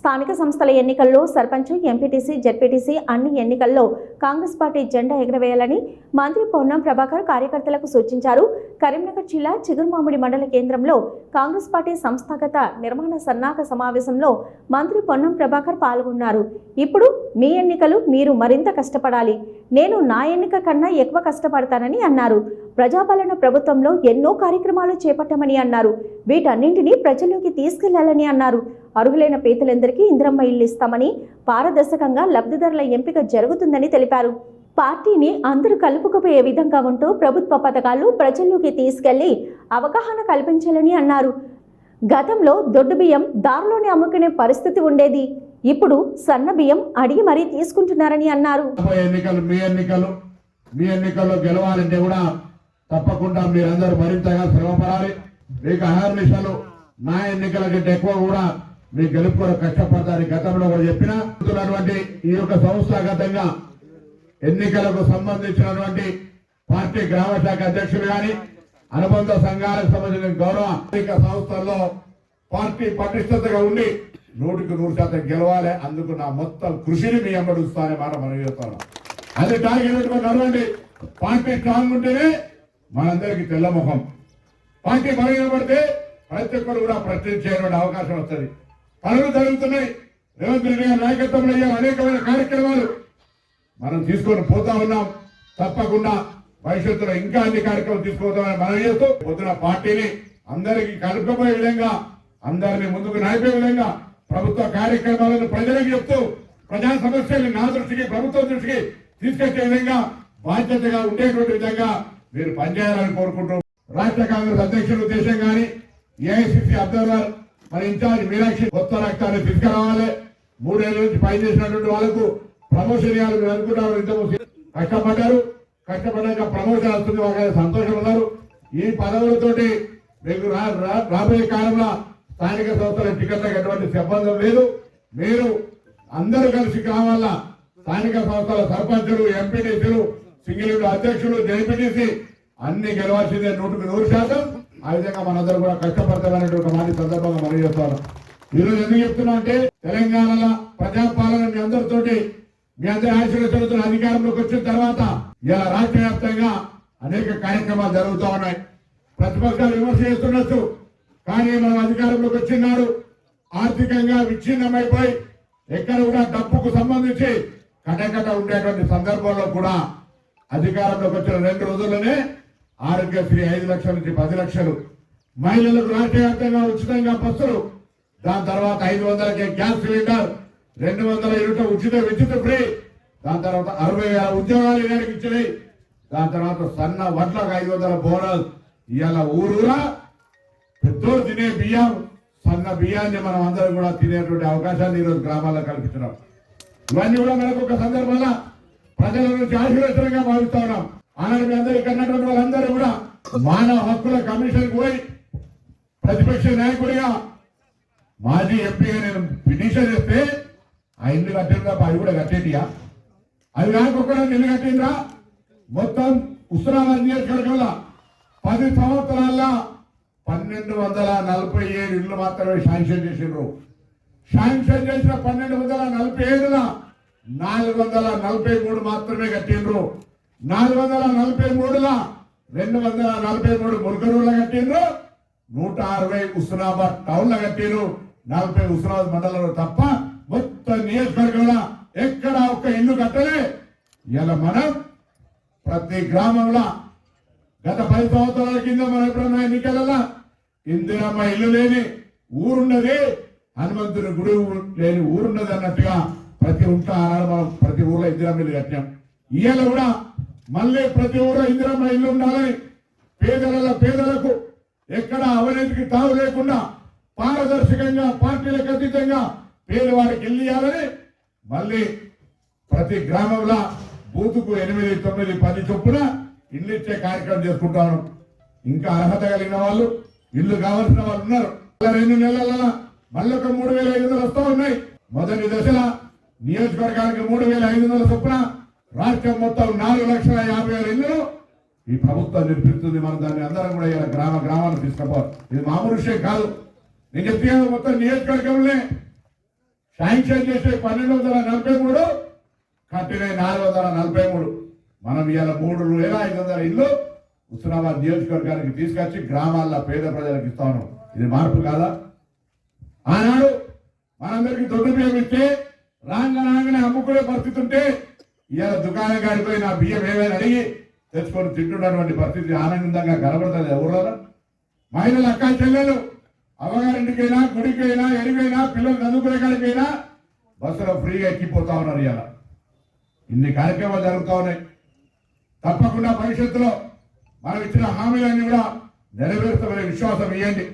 స్థానిక సంస్థల ఎన్నికల్లో సర్పంచ్ ఎంపీటీసీ జెడ్పీటీసీ అన్ని ఎన్నికల్లో కాంగ్రెస్ పార్టీ జెండా ఎగరవేయాలని మంత్రి పొన్నం ప్రభాకర్ కార్యకర్తలకు సూచించారు. కరీంనగర్ జిల్లా చిగురుమామిడి మండల కేంద్రంలో కాంగ్రెస్ పార్టీ సంస్థాగత నిర్మాణ సన్నాహక సమావేశంలో మంత్రి పొన్నం ప్రభాకర్ పాల్గొన్నారు. ఇప్పుడు మీ ఎన్నికలు మీరు మరింత కష్టపడాలి. నేను నా ఎన్నిక కన్నా ఎక్కువ కష్టపడతానని అన్నారు. ప్రజాపాలన ప్రభుత్వంలో ఎన్నో కార్యక్రమాలు చేపట్టామని అన్నారు. వీటన్నింటినీ ప్రజల్లోకి తీసుకెళ్ళాలని అన్నారు. అర్హులైన పేదలందరికీ ఇంద్రమ్మ ఇల్లు ఇస్తామని పారదర్శకంగా లబ్ధిదారుల ఎంపిక జరుగుతుందని తెలిపారు. పార్టీని అందరూ కలుపుకుపోయే విధంగా ఉంటూ ప్రభుత్వ పథకాలు ప్రజల్లోకి తీసుకెళ్ళి అవగాహన కల్పించాలని అన్నారు. గతంలో దొడ్డు బియ్యం దారిలోనే అమ్ముకునే పరిస్థితి ఉండేది. ఇప్పుడు సన్న బియ్యం అడిగి మరీ తీసుకుంటున్నారని అన్నారు. ఎన్నికలు మీ ఎన్నికలు మీ ఎన్నికల్లో గెలవాలంటే కూడా తప్పకుండా మీరందరూ మరింతగా శ్రమపడాలి. మీకు అహర్నిశలు నా ఎన్నికల కంటే ఎక్కువ కూడా మీ గెలుపు కూడా కష్టపడతారని గతంలో కూడా చెప్పిన. ఈ యొక్క సంస్థాగతంగా ఎన్నికలకు సంబంధించినటువంటి పార్టీ గ్రామ శాఖ అధ్యక్షులు గాని అనుబంధ సంఘాలకు సంబంధించిన గౌరవ సంస్థల్లో పార్టీ పటిష్టతగా ఉండి నూటికి నూరు శాతం గెలవాలి. అందుకు నా మొత్తం కృషిని మీ అమ్మడుస్తానే మాట మనం చేస్తాను. అది టార్గెట్ నడవండి పార్టీ స్ట్రాంగ్ ఉంటేనే మనందరికీ తెల్లముఖం పార్టీ బలహీనపడితే ప్రతి ఒక్కరు కూడా ప్రశ్నించేటువంటి అవకాశం వస్తుంది. పనులు జరుగుతున్నాయి. రేవంత్ రెడ్డి గారి నాయకత్వంలో అయ్యే అనేకమైన కార్యక్రమాలు మనం తీసుకొని పోతా ఉన్నాం. తప్పకుండా భవిష్యత్తులో ఇంకా అన్ని కార్యక్రమాలు తీసుకుపోతామని మనం చేస్తూ పొద్దున పార్టీని అందరికీ కలుపుకుపోయే విధంగా అందరిని ముందుకు నడిపే విధంగా ప్రభుత్వ కార్యక్రమాలను ప్రజలకు చెప్తూ ప్రజా సమస్యల్ని నా దృష్టికి ప్రభుత్వం దృష్టికి తీసుకొచ్చే విధంగా బాధ్యతగా ఉండేటువంటి విధంగా మీరు పనిచేయాలని కోరుకుంటూ రాష్ట్ర కాంగ్రెస్ అధ్యక్షుల ఉద్దేశం కానీ ఏఐసిసి అబ్జర్వర్ మరి ఇన్ఛార్జ్ మీనాక్షి కొత్త రక్తాన్ని తీసుకురావాలి. మూడేళ్ళ నుంచి పనిచేసినటువంటి వాళ్ళకు ప్రమోషన్ ఇవ్వాలి మీరు అనుకుంటారు ఇంతకు కష్టపడ్డారు. కష్టపడ్డాక ప్రమోషన్ వస్తుంది వాళ్ళ సంతోషం ఉన్నారు. ఈ పదవులతోటి మీకు రా- రాబోయే కాలంలో స్థానిక సంస్థల టికెట్లకు ఎటువంటి సంబంధం లేదు. మీరు అందరూ కలిసి కావాల స్థానిక సంస్థల సర్పంచులు ఎంపీటీసీలు సింగిల్ విండో అధ్యక్షులు జేపీటీసీ అన్ని గెలవాల్సిందే నూటికి నూరు శాతం. ఆ విధంగా మనందరూ కూడా కష్టపడతామనేటువంటి ఒక మాట సందర్భంగా మనం చేస్తాను. ఈరోజు ఎందుకు చెప్తున్నా అంటే తెలంగాణలో ప్రజాపాలన మీ అందరితోటి మీ అందరి ఆశీర్వచనతో అధికారంలోకి వచ్చిన తర్వాత ఇలా రాష్ట్ర వ్యాప్తంగా అనేక కార్యక్రమాలు జరుగుతూ ఉన్నాయి. ప్రతిపక్షాలు విమర్శ చేస్తుండొచ్చు కానీ మనం అధికారంలోకి వచ్చినాడు ఆర్థికంగా విచ్ఛిన్నమైపోయి ఎక్కడ కూడా డబ్బుకు సంబంధించి కటకట ఉండేటువంటి సందర్భంలో కూడా అధికారంలోకి వచ్చిన రెండు రోజుల్లోనే ఆరోగ్యశ్రీ ఐదు లక్షల నుంచి పది లక్షలు. మహిళలకు రాష్ట్రవ్యాప్తంగా ఉచితంగా బస్సులు. దాని తర్వాత ఐదు వందలకి గ్యాస్ సిలిండర్ రెండు వందల యూనిట్ల ఉచిత విద్యుత్ ఫ్రీ. దాని తర్వాత అరవై వేల ఉద్యోగాలు ఇలాంటికి ఇచ్చినాయి. దాని తర్వాత సన్న వడ్లకు ఐదు వందల బోనస్. ఇవాళ ఊరూరా పెద్దోడు తినే బియ్యం సన్న బియ్యాన్ని మనం అందరం కూడా తినేటువంటి అవకాశాన్ని ఈరోజు గ్రామాల్లో కల్పించడం ఇవన్నీ కూడా మనకు ఒక సందర్భంలో ప్రజల నుంచి ఆశీర్వచనంగా మారుతా ఉన్నాం ఆనాడు మీ అందరికీ వాళ్ళందరూ కూడా మానవ హక్కుల కమిషన్ పోయి ప్రతిపక్ష నాయకుడిగా మాజీ ఎంపీగా నేను పిటిషన్ చేస్తే ఆ ఇల్లు కట్టిన తప్ప అది కూడా కట్టేటియా అది కాకుండా ఇల్లు కట్టిందా మొత్తం ఉస్మానాబాద్ నియోజకవర్గంలో పది సంవత్సరాల్లో పన్నెండు వందల నలభై ఏడు ఇళ్ళు మాత్రమే శాంక్షన్ చేసిండ్రు. శాంక్షన్ చేసిన పన్నెండు వందల నలభై ఏడులో నాలుగు వందల నలభై మూడు మాత్రమే కట్టిండ్రు. నాలుగు వందల నలభై మూడులా రెండు వందల నలభై మూడు మురుగనూరులో కట్టిండ్రు. నూట అరవై హుస్నాబాద్ టౌన్లో కట్టిండ్రు. నలభై హుస్నాబాద్ మండలంలో తప్ప మొత్తం నియోజకవర్గంలో ఎక్కడ ఒక్క ఇల్లు కట్టలే. ఇలా మనం ప్రతి గ్రామంలో గత పది సంవత్సరాల కింద మన ఎప్పుడన్నా ఎన్నికలలో ఇందిరమ్మ ఇల్లు లేని ఊరున్నది. హనుమంతుని గుడి లేని ఊరున్నది అన్నట్టుగా ప్రతి ఇంట్లో ఆనాడు మనం ప్రతి ఊర్లో ఇందిరమ్మ ఇల్లు కట్టాం ఇవాళ కూడా మళ్ళీ ప్రతి ఊర్లో ఇందిరమ్మ ఇల్లు ఉండాలని పేదల పేదలకు ఎక్కడ అవినీతికి తావు లేకుండా పారదర్శకంగా పార్టీలకు అతీతంగా పేదవారికి ఇల్లు ఇవ్వాలని మళ్ళీ ప్రతి గ్రామంలో బూతుకు ఎనిమిది తొమ్మిది పది చొప్పున ఇల్లు ఇచ్చే కార్యక్రమం చేసుకుంటాను. ఇంకా అర్హత కలిగిన వాళ్ళు ఇల్లు కావాల్సిన వాళ్ళు ఉన్నారు. రెండు నెలల మళ్ళీ ఒక మూడు వేల ఐదు వందలు వస్తూ ఉన్నాయి. మొదటి దశలో నియోజకవర్గానికి మూడు వేల ఐదు వందల చొప్పున రాష్ట్రం మొత్తం నాలుగు లక్షల యాభై వేల ఇల్లు ఈ ప్రభుత్వం నిర్మిస్తుంది. మనం దాన్ని అందరం కూడా ఇలా గ్రామ గ్రామాలు తీసుకుపోవాలి. ఇది మామూలు విషయం కాదు. నేను చెప్తే మొత్తం నియోజకవర్గంలో శాంక్షన్ చేసే పన్నెండు వందల నలభై మూడు కట్టిన నాలుగు వందల నలభై మూడు. మనం ఇవాళ మూడు వేల ఐదు వందల ఇల్లు హుస్నాబాద్ నియోజకవర్గానికి తీసుకొచ్చి గ్రామాల్లో పేద ప్రజలకు ఇస్తాను ఇది మార్పు కాదా? ఆనాడు మనందరికీ దొడ్డు బియ్యం ఇస్తే రాంగ రాంగనే అమ్ముకునే పరిస్థితి ఉంటే ఇవాళ దుకాణం కాడిపోయి నా బియ్యం ఏమైనా అడిగి తెచ్చుకొని తింటున్నటువంటి పరిస్థితి ఆనందంగా కనబడుతుంది. ఎవరో మహిళలు అక్క చెల్లెలు అమ్మగారింటికైనా గుడికైనా ఎరుగైనా పిల్లలు చదువుకునే కాడికైనా బస్సులో ఫ్రీగా ఎక్కిపోతా ఉన్నారు ఇవాళ. ఇన్ని కార్యక్రమాలు జరుగుతూ ఉన్నాయి. తప్పకుండా భవిష్యత్తులో మనం ఇచ్చిన హామీలన్నీ కూడా నెరవేరుస్తామనే విశ్వాసం ఇవ్వండి.